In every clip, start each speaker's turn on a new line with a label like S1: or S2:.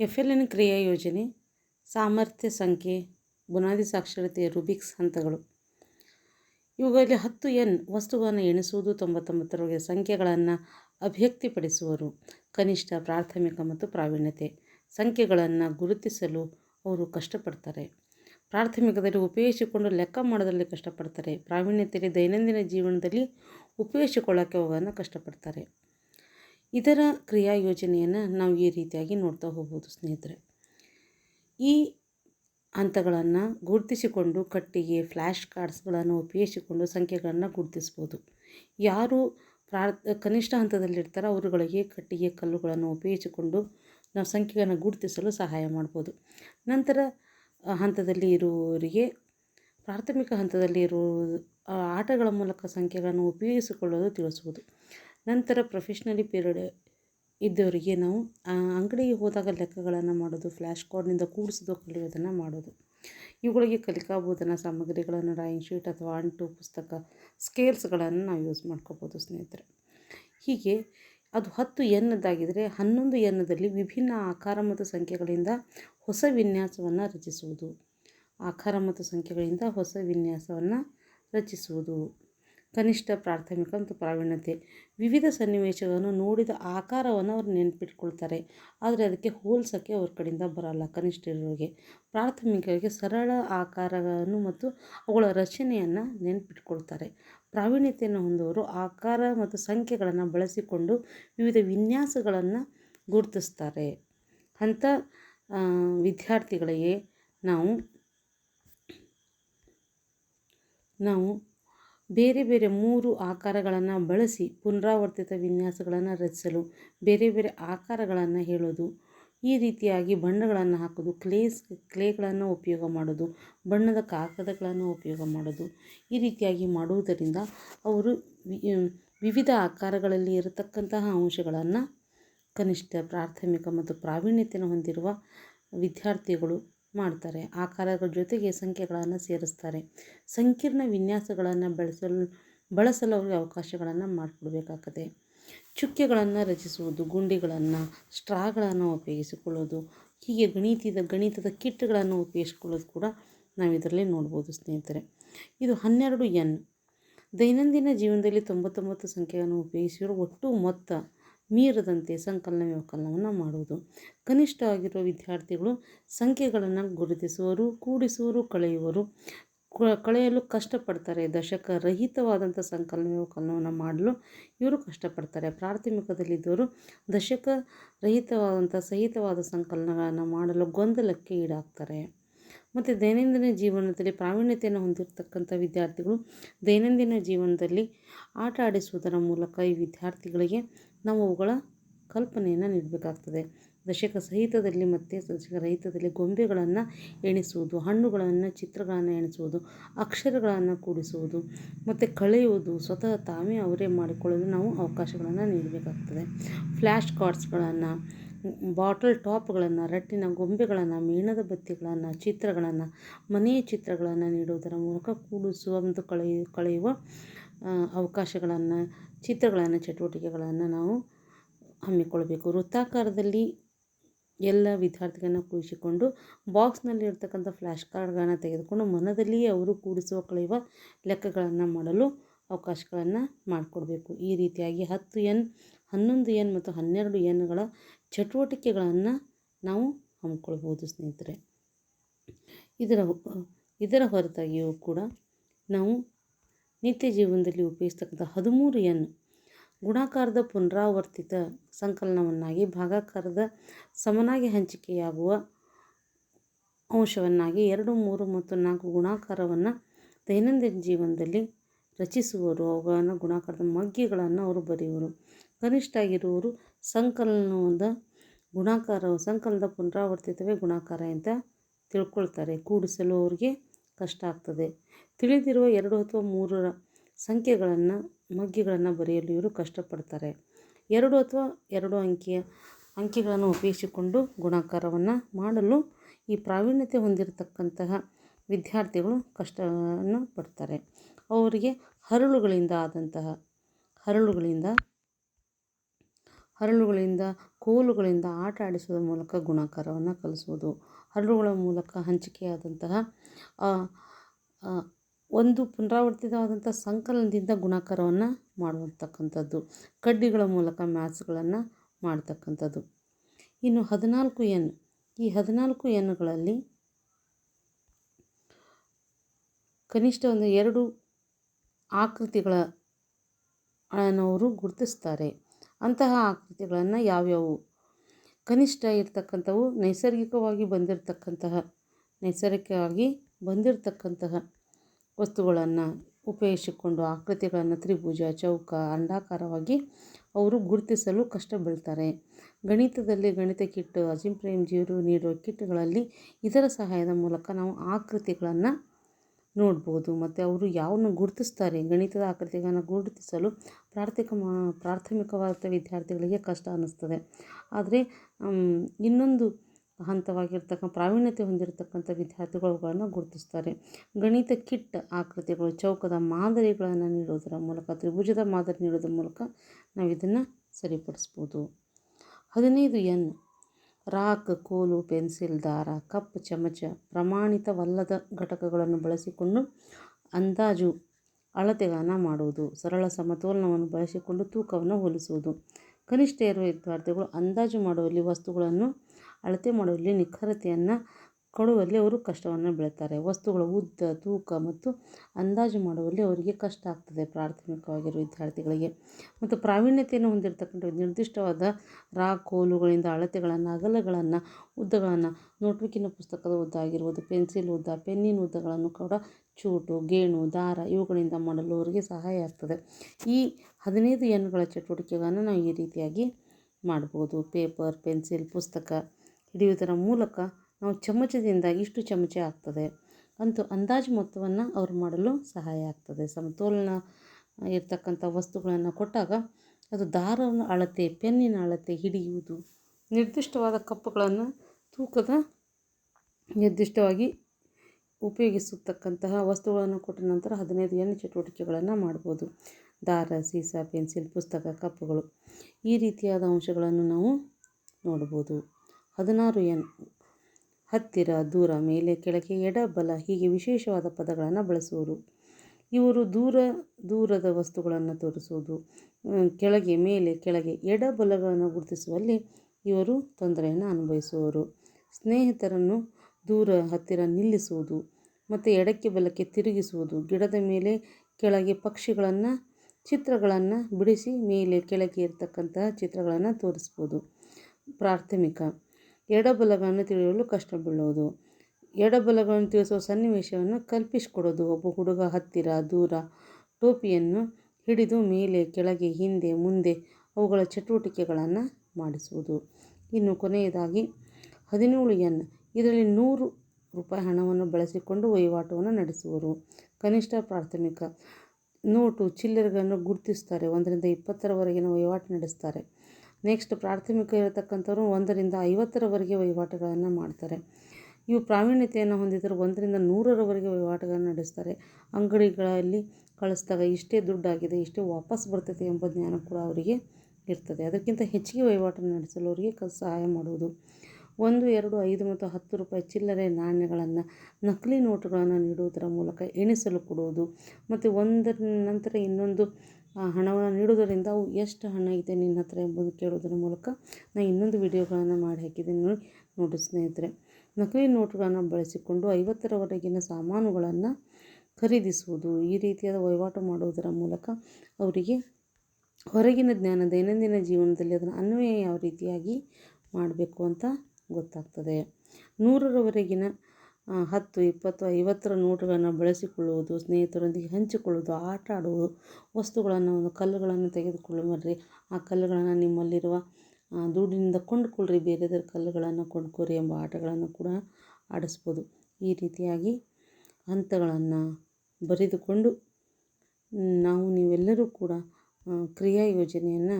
S1: F L N ಕ್ರಿಯಾ ಯೋಜನೆ, ಸಾಮರ್ಥ್ಯ ಸಂಖ್ಯೆ, ಬುನಾದಿ ಸಾಕ್ಷರತೆಯ ರುಬಿಕ್ಸ್ ಹಂತಗಳು. ಇವುಗಳಲ್ಲಿ ಹತ್ತು ಎನ್ ವಸ್ತುಗಳನ್ನು ಎಣಿಸುವುದು, ತೊಂಬತ್ತೊಂಬತ್ತರೊಳಗೆ ಸಂಖ್ಯೆಗಳನ್ನು ಅಭಿವ್ಯಕ್ತಿಪಡಿಸುವರು, ಕನಿಷ್ಠ, ಪ್ರಾಥಮಿಕ ಮತ್ತು ಪ್ರಾವೀಣ್ಯತೆ. ಸಂಖ್ಯೆಗಳನ್ನು ಗುರುತಿಸಲು ಅವರು ಕಷ್ಟಪಡ್ತಾರೆ. ಪ್ರಾಥಮಿಕದಲ್ಲಿ ಉಪಯೋಗಿಸಿಕೊಂಡು ಲೆಕ್ಕ ಮಾಡೋದರಲ್ಲಿ ಕಷ್ಟಪಡ್ತಾರೆ. ಪ್ರಾವೀಣ್ಯತೆಯಲ್ಲಿ ದೈನಂದಿನ ಜೀವನದಲ್ಲಿ ಉಪಯೋಗಿಸಿಕೊಳ್ಳೋಕ್ಕೆ ಅವುಗಳನ್ನು ಕಷ್ಟಪಡ್ತಾರೆ. ಇದರ ಕ್ರಿಯಾ ಯೋಜನೆಯನ್ನು ನಾವು ಈ ರೀತಿಯಾಗಿ ನೋಡ್ತಾ ಹೋಗ್ಬೋದು ಸ್ನೇಹಿತರೆ. ಈ ಹಂತಗಳನ್ನು ಗುರುತಿಸಿಕೊಂಡು ಕಟ್ಟಿಗೆ ಫ್ಲ್ಯಾಶ್ ಕಾರ್ಡ್ಸ್ಗಳನ್ನು ಉಪಯೋಗಿಸಿಕೊಂಡು ಸಂಖ್ಯೆಗಳನ್ನು ಗುರುತಿಸ್ಬೋದು. ಯಾರು ಪ್ರಾರ್, ಕನಿಷ್ಠ ಹಂತದಲ್ಲಿರ್ತಾರೋ ಅವರುಗಳಿಗೆ ಕಟ್ಟಿಗೆ ಕಲ್ಲುಗಳನ್ನು ಉಪಯೋಗಿಸಿಕೊಂಡು ನಾವು ಸಂಖ್ಯೆಗಳನ್ನು ಗುರುತಿಸಲು ಸಹಾಯ ಮಾಡ್ಬೋದು. ನಂತರ ಹಂತದಲ್ಲಿ ಇರುವವರಿಗೆ ಪ್ರಾಥಮಿಕ ಹಂತದಲ್ಲಿ ಇರುವ ಆಟಗಳ ಮೂಲಕ ಸಂಖ್ಯೆಗಳನ್ನು ಉಪಯೋಗಿಸಿಕೊಳ್ಳೋದು ತಿಳಿಸುವುದು ನಂತರ ಪ್ರೊಫೆಷ್ನಲಿ ಪೀರಿಯಡ್ ಇದ್ದವರಿಗೆ ನಾವು ಅಂಗಡಿಗೆ ಹೋದಾಗ ಲೆಕ್ಕಗಳನ್ನು ಮಾಡೋದು ಫ್ಲ್ಯಾಶ್ ಕಾರ್ಡ್ನಿಂದ ಕೂಡಿಸೋದು, ಕಲಿಯೋದನ್ನು ಮಾಡೋದು. ಇವುಗಳಿಗೆ ಕಲಿಕಾ ಬೋಧನ ಸಾಮಗ್ರಿಗಳನ್ನು ಡ್ರಾಯಿಂಗ್ ಶೀಟ್ ಅಥವಾ ಅಂಟು ಪುಸ್ತಕ ಸ್ಕೇಲ್ಸ್ಗಳನ್ನು ನಾವು ಯೂಸ್ ಮಾಡ್ಕೋಬೋದು ಸ್ನೇಹಿತರೆ. ಹೀಗೆ ಅದು ಹತ್ತು ಎನ್ನದಾಗಿದ್ದರೆ ಹನ್ನೊಂದು ಎನ್ನದಲ್ಲಿ ವಿಭಿನ್ನ ಆಕಾರ ಮತ್ತು ಸಂಖ್ಯೆಗಳಿಂದ ಹೊಸ ವಿನ್ಯಾಸವನ್ನು ರಚಿಸುವುದು. ಆಕಾರ ಮತ್ತು ಸಂಖ್ಯೆಗಳಿಂದ ಹೊಸ ವಿನ್ಯಾಸವನ್ನು ರಚಿಸುವುದು. ಕನಿಷ್ಠ ಪ್ರಾಥಮಿಕ ಮತ್ತು ಪ್ರಾವೀಣ್ಯತೆ. ವಿವಿಧ ಸನ್ನಿವೇಶಗಳನ್ನು ನೋಡಿದ ಆಕಾರವನ್ನು ಅವ್ರು ನೆನಪಿಟ್ಕೊಳ್ತಾರೆ. ಆದರೆ ಅದಕ್ಕೆ ಹೋಲ್ಸೋಕ್ಕೆ ಅವ್ರ ಕಡೆಯಿಂದ ಬರೋಲ್ಲ ಕನಿಷ್ಠ ಇರೋರಿಗೆ ಪ್ರಾಥಮಿಕವಾಗಿ ಸರಳ ಆಕಾರಗಳನ್ನು ಮತ್ತು ಅವುಗಳ ರಚನೆಯನ್ನು ನೆನಪಿಟ್ಕೊಳ್ತಾರೆ. ಪ್ರಾವೀಣ್ಯತೆಯನ್ನು ಹೊಂದೋರು ಆಕಾರ ಮತ್ತು ಸಂಖ್ಯೆಗಳನ್ನು ಬಳಸಿಕೊಂಡು ವಿವಿಧ ವಿನ್ಯಾಸಗಳನ್ನು ಗುರುತಿಸ್ತಾರೆ. ಅಂಥ ವಿದ್ಯಾರ್ಥಿಗಳಿಗೆ ನಾವು ನಾವು ಬೇರೆ ಬೇರೆ ಮೂರು ಆಕಾರಗಳನ್ನು ಬಳಸಿ ಪುನರಾವರ್ತಿತ ವಿನ್ಯಾಸಗಳನ್ನು ರಚಿಸಲು ಬೇರೆ ಬೇರೆ ಆಕಾರಗಳನ್ನು ಹೇಳೋದು. ಈ ರೀತಿಯಾಗಿ ಬಣ್ಣಗಳನ್ನು ಹಾಕೋದು, ಕ್ಲೇಸ್, ಕ್ಲೇಗಳನ್ನು ಉಪಯೋಗ ಮಾಡೋದು, ಬಣ್ಣದ ಕಾಗದಗಳನ್ನು ಉಪಯೋಗ ಮಾಡೋದು. ಈ ರೀತಿಯಾಗಿ ಮಾಡುವುದರಿಂದ ಅವರು ವಿವಿಧ ಆಕಾರಗಳಲ್ಲಿ ಇರತಕ್ಕಂತಹ ಅಂಶಗಳನ್ನು ಕನಿಷ್ಠ ಪ್ರಾಥಮಿಕ ಮತ್ತು ಪ್ರಾವೀಣ್ಯತೆಯನ್ನು ಹೊಂದಿರುವ ವಿದ್ಯಾರ್ಥಿಗಳು ಮಾಡ್ತಾರೆ. ಆಕಾರಗಳ ಜೊತೆಗೆ ಸಂಖ್ಯೆಗಳನ್ನು ಸೇರಿಸ್ತಾರೆ. ಸಂಕೀರ್ಣ ವಿನ್ಯಾಸಗಳನ್ನು ಬಳಸಲು ಬಳಸಲು ಅವರಿಗೆ ಅವಕಾಶಗಳನ್ನು ಮಾಡಿಕೊಡ್ಬೇಕಾಗತ್ತೆ ಚುಕ್ಕೆಗಳನ್ನು ರಚಿಸುವುದು, ಗುಂಡಿಗಳನ್ನು, ಸ್ಟ್ರಾಗಳನ್ನು ಉಪಯೋಗಿಸಿಕೊಳ್ಳೋದು, ಹೀಗೆ ಗಣಿತದ ಗಣಿತದ ಕಿಟ್ಗಳನ್ನು ಉಪಯೋಗಿಸ್ಕೊಳ್ಳೋದು ಕೂಡ ನಾವು ಇದರಲ್ಲಿ ನೋಡ್ಬೋದು ಸ್ನೇಹಿತರೆ. ಇದು ಹನ್ನೆರಡು ಎನ್. ದೈನಂದಿನ ಜೀವನದಲ್ಲಿ ತೊಂಬತ್ತೊಂಬತ್ತು ಸಂಖ್ಯೆಯನ್ನು ಉಪಯೋಗಿಸಿರೋ ಒಟ್ಟು ಮೊತ್ತ ಮೀರದಂತೆ ಸಂಕಲನ ವ್ಯವಕಲನವನ್ನು ಮಾಡುವುದು. ಕನಿಷ್ಠ ಆಗಿರುವ ವಿದ್ಯಾರ್ಥಿಗಳು ಸಂಖ್ಯೆಗಳನ್ನು ಗುರುತಿಸುವರು, ಕೂಡಿಸುವರು, ಕಳೆಯುವರು. ಕಳೆಯಲು ಕಷ್ಟಪಡ್ತಾರೆ. ದಶಕ ರಹಿತವಾದಂಥ ಸಂಕಲನ ವ್ಯವಕಲನವನ್ನು ಮಾಡಲು ಇವರು ಕಷ್ಟಪಡ್ತಾರೆ. ಪ್ರಾಥಮಿಕದಲ್ಲಿದ್ದವರು ದಶಕ ರಹಿತವಾದಂಥ ಸಹಿತವಾದ ಸಂಕಲನಗಳನ್ನು ಮಾಡಲು ಗೊಂದಲಕ್ಕೆ ಈಡಾಗ್ತಾರೆ. ಮತ್ತು ದೈನಂದಿನ ಜೀವನದಲ್ಲಿ ಪ್ರಾವೀಣ್ಯತೆಯನ್ನು ಹೊಂದಿರತಕ್ಕಂಥ ವಿದ್ಯಾರ್ಥಿಗಳು ದೈನಂದಿನ ಜೀವನದಲ್ಲಿ ಆಟ ಆಡಿಸುವುದರ ಮೂಲಕ ಈ ವಿದ್ಯಾರ್ಥಿಗಳಿಗೆ ನಾವು ಅವುಗಳ ಕಲ್ಪನೆಯನ್ನು ನೀಡಬೇಕಾಗ್ತದೆ. ದಶಕ ಸಹಿತದಲ್ಲಿ ಮತ್ತು ದಶಕ ರಹಿತದಲ್ಲಿ ಗೊಂಬೆಗಳನ್ನು ಎಣಿಸುವುದು, ಹಣ್ಣುಗಳನ್ನು ಚಿತ್ರಗಳನ್ನು ಎಣಿಸುವುದು, ಅಕ್ಷರಗಳನ್ನು ಕೂಡಿಸುವುದು, ಮತ್ತು ಕಳೆಯುವುದು ಸ್ವತಃ ತಾವೇ ಅವರೇ ಮಾಡಿಕೊಳ್ಳಲು ನಾವು ಅವಕಾಶಗಳನ್ನು ನೀಡಬೇಕಾಗ್ತದೆ. ಫ್ಲ್ಯಾಶ್ ಕಾರ್ಡ್ಸ್ಗಳನ್ನು ಬಾಟಲ್ ಟಾಪ್ಗಳನ್ನು, ರಟ್ಟಿನ ಗೊಂಬೆಗಳನ್ನು, ಮೇಣದ ಬತ್ತಿಗಳನ್ನು, ಚಿತ್ರಗಳನ್ನು, ಮನೆಯ ಚಿತ್ರಗಳನ್ನು ನೀಡುವುದರ ಮೂಲಕ ಕೂಡಿಸುವ ಒಂದು ಕಳೆಯ, ಕಳೆಯುವ ಅವಕಾಶಗಳನ್ನು, ಚಿತ್ರಗಳನ್ನು, ಚಟುವಟಿಕೆಗಳನ್ನು ನಾವು ಹಮ್ಮಿಕೊಳ್ಬೇಕು ವೃತ್ತಾಕಾರದಲ್ಲಿ ಎಲ್ಲ ವಿದ್ಯಾರ್ಥಿಗಳನ್ನ ಕೂರಿಸಿಕೊಂಡು ಬಾಕ್ಸ್ನಲ್ಲಿ ಇರ್ತಕ್ಕಂಥ ಫ್ಲ್ಯಾಶ್ ಕಾರ್ಡ್ಗಳನ್ನು ತೆಗೆದುಕೊಂಡು ಮನದಲ್ಲಿಯೇ ಅವರು ಕೂಡಿಸುವ, ಕಳೆಯುವ ಲೆಕ್ಕಗಳನ್ನು ಮಾಡಲು ಅವಕಾಶಗಳನ್ನು ಮಾಡಿಕೊಡ್ಬೇಕು. ಈ ರೀತಿಯಾಗಿ ಹತ್ತು ಎನ್, ಹನ್ನೊಂದು ಎನ್ ಮತ್ತು ಹನ್ನೆರಡು ಎನ್ಗಳ ಚಟುವಟಿಕೆಗಳನ್ನು ನಾವು ಹಮ್ಮಿಕೊಳ್ಬೋದು ಸ್ನೇಹಿತರೆ. ಇದರ ಇದರ ಹೊರತಾಗಿಯೂ ಕೂಡ ನಾವು ನಿತ್ಯ ಜೀವನದಲ್ಲಿ ಉಪಯೋಗಿಸ್ತಕ್ಕಂಥ ಹದಿಮೂರು ಎನ್ ಗುಣಾಕಾರದ ಪುನರಾವರ್ತಿತ ಸಂಕಲನವನ್ನಾಗಿ, ಭಾಗಾಕಾರದ ಸಮನಾಗಿ ಹಂಚಿಕೆಯಾಗುವ ಅಂಶವನ್ನಾಗಿ ಎರಡು, ಮೂರು ಮತ್ತು ನಾಲ್ಕು ಗುಣಾಕಾರವನ್ನು ದೈನಂದಿನ ಜೀವನದಲ್ಲಿ ರಚಿಸುವರು. ಅವುಗಳನ್ನು ಗುಣಾಕಾರದ ಮಗ್ಗಿಗಳನ್ನು ಅವರು ಬರೆಯುವರು. ಕನಿಷ್ಠ ಆಗಿರುವವರು ಸಂಕಲನದ ಗುಣಾಕಾರ ಸಂಕಲನದ ಪುನರಾವರ್ತಿತವೇ ಗುಣಾಕಾರ ಅಂತ ತಿಳ್ಕೊಳ್ತಾರೆ. ಕೂಡಿಸಲು ಅವರಿಗೆ ಕಷ್ಟ ಆಗ್ತದೆ. ತಿಳಿದಿರುವ ಎರಡು ಅಥವಾ ಮೂರರ ಸಂಖ್ಯೆಗಳನ್ನು, ಮಗ್ಗಿಗಳನ್ನು ಬರೆಯಲು ಇವರು ಕಷ್ಟಪಡ್ತಾರೆ. ಎರಡು ಅಥವಾ ಎರಡು ಅಂಕಿಯ ಅಂಕಿಗಳನ್ನು ಉಪಯೋಗಿಸಿಕೊಂಡು ಗುಣಾಕಾರವನ್ನು ಮಾಡಲು ಈ ಪ್ರಾವೀಣ್ಯತೆ ಹೊಂದಿರತಕ್ಕಂತಹ ವಿದ್ಯಾರ್ಥಿಗಳು ಕಷ್ಟವನ್ನು ಪಡ್ತಾರೆ. ಅವರಿಗೆ ಹರಳುಗಳಿಂದ ಆದಂತಹ, ಹರಳುಗಳಿಂದ ಹರಳುಗಳಿಂದ, ಕೋಲುಗಳಿಂದ ಆಟ ಆಡಿಸುವುದರ ಮೂಲಕ ಗುಣಾಕಾರವನ್ನು ಕಲಿಸುವುದು. ಹರಳುಗಳ ಮೂಲಕ ಹಂಚಿಕೆಯಾದಂತಹ ಒಂದು ಪುನರಾವರ್ತಿತವಾದಂಥ ಸಂಕಲನದಿಂದ ಗುಣಾಕಾರವನ್ನು ಮಾಡುವಂತಕ್ಕಂಥದ್ದು. ಕಡ್ಡಿಗಳ ಮೂಲಕ ಮ್ಯಾಥ್ಸ್ಗಳನ್ನು ಮಾಡ್ತಕ್ಕಂಥದ್ದು. ಇನ್ನು ಹದಿನಾಲ್ಕು ಎನ್. ಈ ಹದಿನಾಲ್ಕು ಎನ್ಗಳಲ್ಲಿ ಕನಿಷ್ಠ ಒಂದು ಎರಡು ಆಕೃತಿಗಳ ಅವರು ಗುರುತಿಸ್ತಾರೆ. ಅಂತಹ ಆಕೃತಿಗಳನ್ನು ಯಾವ್ಯಾವು? ಕನಿಷ್ಠ ಇರ್ತಕ್ಕಂಥವು ನೈಸರ್ಗಿಕವಾಗಿ ಬಂದಿರತಕ್ಕಂತಹ ನೈಸರ್ಗಿಕವಾಗಿ ಬಂದಿರತಕ್ಕಂತಹ ವಸ್ತುಗಳನ್ನು ಉಪಯೋಗಿಸಿಕೊಂಡು ಆಕೃತಿಗಳನ್ನು ತ್ರಿಭುಜ, ಚೌಕ, ಅಂಡಾಕಾರವಾಗಿ ಅವರು ಗುರುತಿಸಲು ಕಷ್ಟ ಬೀಳ್ತಾರೆ. ಗಣಿತದಲ್ಲಿ ಗಣಿತ ಕಿಟ್ಟು ಅಜಿಂ ಪ್ರೇಮ್ಜಿಯವರು ನೀಡುವ ಕಿಟ್ಗಳಲ್ಲಿ ಇದರ ಸಹಾಯದ ಮೂಲಕ ನಾವು ಆಕೃತಿಗಳನ್ನು ನೋಡ್ಬೋದು. ಮತ್ತು ಅವರು ಯಾವನ್ನು ಗುರುತಿಸ್ತಾರೆ? ಗಣಿತದ ಆಕೃತಿಗಳನ್ನು ಗುರುತಿಸಲು ಪ್ರಾರ್ಥಿಕ ಮಾ, ಪ್ರಾಥಮಿಕವಾದ ವಿದ್ಯಾರ್ಥಿಗಳಿಗೆ ಕಷ್ಟ ಅನ್ನಿಸ್ತದೆ. ಆದರೆ ಇನ್ನೊಂದು ಹಂತವಾಗಿರ್ತಕ್ಕಂಥ ಪ್ರಾವೀಣ್ಯತೆ ಹೊಂದಿರತಕ್ಕಂಥ ವಿದ್ಯಾರ್ಥಿಗಳು ಅವುಗಳನ್ನು ಗುರುತಿಸ್ತಾರೆ. ಗಣಿತ ಕಿಟ್ ಆಕೃತಿಗಳು, ಚೌಕದ ಮಾದರಿಗಳನ್ನು ನೀಡೋದರ ಮೂಲಕ, ತ್ರಿಭುಜದ ಮಾದರಿ ನೀಡೋದ್ರ ಮೂಲಕ ನಾವು ಇದನ್ನು ಸರಿಪಡಿಸ್ಬೋದು. ಹದಿನೈದು ಎನ್. ರಾಕ್, ಕೋಲು, ಪೆನ್ಸಿಲ್, ದಾರ, ಕಪ್, ಚಮಚ, ಪ್ರಮಾಣಿತವಲ್ಲದ ಘಟಕಗಳನ್ನು ಬಳಸಿಕೊಂಡು ಅಂದಾಜು ಅಳತೆಗಳನ್ನು ಮಾಡುವುದು, ಸರಳ ಸಮತೋಲನವನ್ನು ಬಳಸಿಕೊಂಡು ತೂಕವನ್ನು ಹೋಲಿಸುವುದು. ಕನಿಷ್ಠ ಇರುವ ವಿದ್ಯಾರ್ಥಿಗಳು ಅಂದಾಜು ಮಾಡುವಲ್ಲಿ, ವಸ್ತುಗಳನ್ನು ಅಳತೆ ಮಾಡುವಲ್ಲಿ ನಿಖರತೆಯನ್ನು ಕೊಡುವಲ್ಲಿ ಅವರು ಕಷ್ಟವನ್ನು ಬೀಳ್ತಾರೆ. ವಸ್ತುಗಳ ಉದ್ದ, ತೂಕ ಮತ್ತು ಅಂದಾಜು ಮಾಡುವಲ್ಲಿ ಅವರಿಗೆ ಕಷ್ಟ ಆಗ್ತದೆ ಪ್ರಾಥಮಿಕವಾಗಿರುವ ವಿದ್ಯಾರ್ಥಿಗಳಿಗೆ. ಮತ್ತು ಪ್ರಾವೀಣ್ಯತೆಯನ್ನು ಹೊಂದಿರತಕ್ಕಂಥ ನಿರ್ದಿಷ್ಟವಾದ ರಾ ಕೋಲುಗಳಿಂದ ಅಳತೆಗಳನ್ನು, ಅಗಲಗಳನ್ನು, ಉದ್ದಗಳನ್ನು, ನೋಟ್ಬುಕ್ಕಿನ ಪುಸ್ತಕದ ಉದ್ದ ಆಗಿರ್ಬೋದು, ಪೆನ್ಸಿಲ್ ಉದ್ದ, ಪೆನ್ನಿನ ಉದ್ದಗಳನ್ನು ಕೂಡ ಚೂಟು, ಗೇಣು, ದಾರ ಇವುಗಳಿಂದ ಮಾಡಲು ಅವರಿಗೆ ಸಹಾಯ ಆಗ್ತದೆ. ಈ ಹದಿನೈದು ಎನ್ಗಳ ಚಟುವಟಿಕೆಗಳನ್ನು ನಾವು ಈ ರೀತಿಯಾಗಿ ಮಾಡ್ಬೋದು. ಪೇಪರ್, ಪೆನ್ಸಿಲ್, ಪುಸ್ತಕ, ಹಿಡಿಯುವುದರ ಮೂಲಕ ನಾವು ಚಮಚದಿಂದ ಇಷ್ಟು ಚಮಚ ಆಗ್ತದೆ ಅಂತೂ ಅಂದಾಜು ಮೊತ್ತವನ್ನು ಅವ್ರು ಮಾಡಲು ಸಹಾಯ ಆಗ್ತದೆ. ಸಮತೋಲನ ಇರ್ತಕ್ಕಂಥ ವಸ್ತುಗಳನ್ನು ಕೊಟ್ಟಾಗ ಅದು ದಾರವನ್ನು ಅಳತೆ, ಪೆನ್ನಿನ ಅಳತೆ ಹಿಡಿಯುವುದು, ನಿರ್ದಿಷ್ಟವಾದ ಕಪ್ಪುಗಳನ್ನು ತೂಕದ ನಿರ್ದಿಷ್ಟವಾಗಿ ಉಪಯೋಗಿಸತಕ್ಕಂತಹ ವಸ್ತುಗಳನ್ನು ಕೊಟ್ಟ ನಂತರ ಹದಿನೈದು ಎಣ್ಣೆ ಚಟುವಟಿಕೆಗಳನ್ನು ಮಾಡ್ಬೋದು. ದಾರ, ಸೀಸ, ಪೆನ್ಸಿಲ್, ಪುಸ್ತಕ, ಕಪ್ಪುಗಳು ಈ ರೀತಿಯಾದ ಅಂಶಗಳನ್ನು ನಾವು ನೋಡ್ಬೋದು. ಹದಿನಾರು ಎನ್ ಹತ್ತಿರ, ದೂರ, ಮೇಲೆ, ಕೆಳಗೆ, ಎಡ, ಬಲ ಹೀಗೆ ವಿಶೇಷವಾದ ಪದಗಳನ್ನು ಬಳಸುವರು. ಇವರು ದೂರ, ದೂರದ ವಸ್ತುಗಳನ್ನು ತೋರಿಸುವುದು. ಕೆಳಗೆ, ಮೇಲೆ, ಕೆಳಗೆ, ಎಡ ಬಲಗಳನ್ನು ಗುರುತಿಸುವಲ್ಲಿ ಇವರು ತೊಂದರೆಯನ್ನು ಅನುಭವಿಸುವರು. ಸ್ನೇಹಿತರನ್ನು ದೂರ, ಹತ್ತಿರ ನಿಲ್ಲಿಸುವುದು ಮತ್ತು ಎಡಕ್ಕೆ, ಬಲಕ್ಕೆ ತಿರುಗಿಸುವುದು. ಗಿಡದ ಮೇಲೆ, ಕೆಳಗೆ ಪಕ್ಷಿಗಳನ್ನು, ಚಿತ್ರಗಳನ್ನು ಬಿಡಿಸಿ, ಮೇಲೆ, ಕೆಳಗೆ ಇರತಕ್ಕಂತಹ ಚಿತ್ರಗಳನ್ನು ತೋರಿಸ್ಬೋದು ಪ್ರಾಥಮಿಕ ಎಡಬಲಗಳನ್ನು ತಿಳಿಯಲು ಕಷ್ಟ ಬೀಳೋದು ಎಡಬಲಗಳನ್ನು ತಿಳಿಸುವ ಸನ್ನಿವೇಶವನ್ನು ಕಲ್ಪಿಸಿಕೊಡೋದು. ಒಬ್ಬ ಹುಡುಗ ಹತ್ತಿರ, ದೂರ ಟೋಪಿಯನ್ನು ಹಿಡಿದು ಮೇಲೆ, ಕೆಳಗೆ, ಹಿಂದೆ, ಮುಂದೆ ಅವುಗಳ ಚಟುವಟಿಕೆಗಳನ್ನು ಮಾಡಿಸುವುದು. ಇನ್ನು ಕೊನೆಯದಾಗಿ, ಹದಿನೇಳು ಎನ್. ಇದರಲ್ಲಿ ನೂರು ರೂಪಾಯಿ ಹಣವನ್ನು ಬಳಸಿಕೊಂಡು ವಹಿವಾಟವನ್ನು ನಡೆಸುವರು. ಕನಿಷ್ಠ ಪ್ರಾಥಮಿಕ ನೋಟು ಚಿಲ್ಲರೆಗಳನ್ನು ಗುರುತಿಸ್ತಾರೆ ಒಂದರಿಂದ ಇಪ್ಪತ್ತರವರೆಗಿನ ವಹಿವಾಟು ನಡೆಸ್ತಾರೆ ನೆಕ್ಸ್ಟ್ ಪ್ರಾಥಮಿಕ ಇರತಕ್ಕಂಥವ್ರು ಒಂದರಿಂದ ಐವತ್ತರವರೆಗೆ ವಹಿವಾಟುಗಳನ್ನು ಮಾಡ್ತಾರೆ. ಇವು ಪ್ರಾವೀಣ್ಯತೆಯನ್ನು ಹೊಂದಿದ್ದರೆ ಒಂದರಿಂದ ನೂರರವರೆಗೆ ವಹಿವಾಟುಗಳನ್ನು ನಡೆಸ್ತಾರೆ. ಅಂಗಡಿಗಳಲ್ಲಿ ಕಳಿಸ್ದಾಗ ಇಷ್ಟೇ ದುಡ್ಡಾಗಿದೆ, ಇಷ್ಟೇ ವಾಪಸ್ ಬರ್ತೈತೆ ಎಂಬ ಜ್ಞಾನ ಕೂಡ ಅವರಿಗೆ ಇರ್ತದೆ. ಅದಕ್ಕಿಂತ ಹೆಚ್ಚಿಗೆ ವಹಿವಾಟನ್ನು ನಡೆಸಲು ಅವರಿಗೆ ಕ, ಸಹಾಯ ಮಾಡುವುದು. ಒಂದು, ಎರಡು, ಐದು ಮತ್ತು ಹತ್ತು ರೂಪಾಯಿ ಚಿಲ್ಲರೆ ನಾಣ್ಯಗಳನ್ನು, ನಕಲಿ ನೋಟುಗಳನ್ನು ನೀಡುವುದರ ಮೂಲಕ ಎಣಿಸಲು ಕೊಡುವುದು. ಮತ್ತು ಒಂದರ ನಂತರ ಇನ್ನೊಂದು ಹಣವನ್ನು ನೀಡುವುದರಿಂದ ಅವು ಎಷ್ಟು ಹಣ ಇದೆ ನಿನ್ನ ಹತ್ರ ಎಂಬುದು ಕೇಳುವುದರ ಮೂಲಕ ನಾನು ಇನ್ನೊಂದು ವಿಡಿಯೋಗಳನ್ನು ಮಾಡಿ ಹಾಕಿದ್ದೀನಿ ನೋಡಿ ನೋಡಿ ಸ್ನೇಹಿತರೆ. ನಕಲಿ ನೋಟುಗಳನ್ನು ಬಳಸಿಕೊಂಡು ಐವತ್ತರವರೆಗಿನ ಸಾಮಾನುಗಳನ್ನು ಖರೀದಿಸುವುದು ಈ ರೀತಿಯಾದ ವಹಿವಾಟು ಮಾಡುವುದರ ಮೂಲಕ ಅವರಿಗೆ ಹೊರಗಿನ ಜ್ಞಾನ ದೈನಂದಿನ ಜೀವನದಲ್ಲಿ ಅದನ್ನು ಅನ್ವಯ ಯಾವ ರೀತಿಯಾಗಿ ಮಾಡಬೇಕು ಅಂತ ಗೊತ್ತಾಗ್ತದೆ. ನೂರರವರೆಗಿನ ಹತ್ತು, ಇಪ್ಪತ್ತು, ಐವತ್ತರ ನೋಟುಗಳನ್ನು ಬಳಸಿಕೊಳ್ಳುವುದು, ಸ್ನೇಹಿತರೊಂದಿಗೆ ಹಂಚಿಕೊಳ್ಳುವುದು, ಆಟ ಆಡುವುದು, ವಸ್ತುಗಳನ್ನು ಒಂದು ಕಲ್ಲುಗಳನ್ನು ತೆಗೆದುಕೊಳ್ಳುವಲ್ಲಿ. ಆ ಕಲ್ಲುಗಳನ್ನು ನಿಮ್ಮಲ್ಲಿರುವ ದುಡ್ಡಿನಿಂದ ಕೊಂಡುಕೊಳ್ಳ್ರಿ, ಬೇರೆದರ ಕಲ್ಲುಗಳನ್ನು ಕೊಂಡ್ಕೊರಿ ಎಂಬ ಆಟಗಳನ್ನು ಕೂಡ ಆಡಿಸ್ಬೋದು. ಈ ರೀತಿಯಾಗಿ ಹಂತಗಳನ್ನು ಬರೆದುಕೊಂಡು ನಾವು ನೀವೆಲ್ಲರೂ ಕೂಡ ಕ್ರಿಯಾ ಯೋಜನೆಯನ್ನು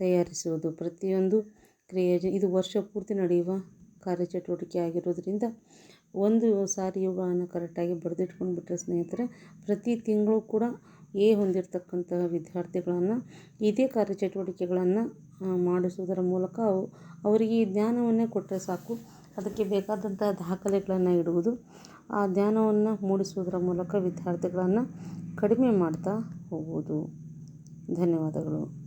S1: ತಯಾರಿಸುವುದು. ಪ್ರತಿಯೊಂದು ಕ್ರಿಯಾ ಇದು ವರ್ಷ ಪೂರ್ತಿ ನಡೆಯುವ ಕಾರ್ಯಚಟುವಟಿಕೆ ಆಗಿರೋದ್ರಿಂದ ಒಂದು ಸಾರಿ ಇವುಗಳನ್ನು ಕರೆಕ್ಟಾಗಿ ಬರೆದಿಟ್ಕೊಂಡು ಬಿಟ್ಟರೆ ಸ್ನೇಹಿತರೆ, ಪ್ರತಿ ತಿಂಗಳು ಕೂಡ ಎ ಹೊಂದಿರತಕ್ಕಂತಹ ವಿದ್ಯಾರ್ಥಿಗಳನ್ನು, ಇದೇ ಕಾರ್ಯಚಟುವಟಿಕೆಗಳನ್ನು ಮಾಡಿಸುವುದರ ಮೂಲಕ ಅವು, ಅವರಿಗೆ ಈ ಜ್ಞಾನವನ್ನೇ ಕೊಟ್ಟರೆ ಸಾಕು. ಅದಕ್ಕೆ ಬೇಕಾದಂಥ ದಾಖಲೆಗಳನ್ನು ಇಡುವುದು, ಆ ಜ್ಞಾನವನ್ನು ಮೂಡಿಸುವುದರ ಮೂಲಕ ವಿದ್ಯಾರ್ಥಿಗಳನ್ನು ಕಡಿಮೆ ಮಾಡ್ತಾ ಹೋಗುವುದು. ಧನ್ಯವಾದಗಳು.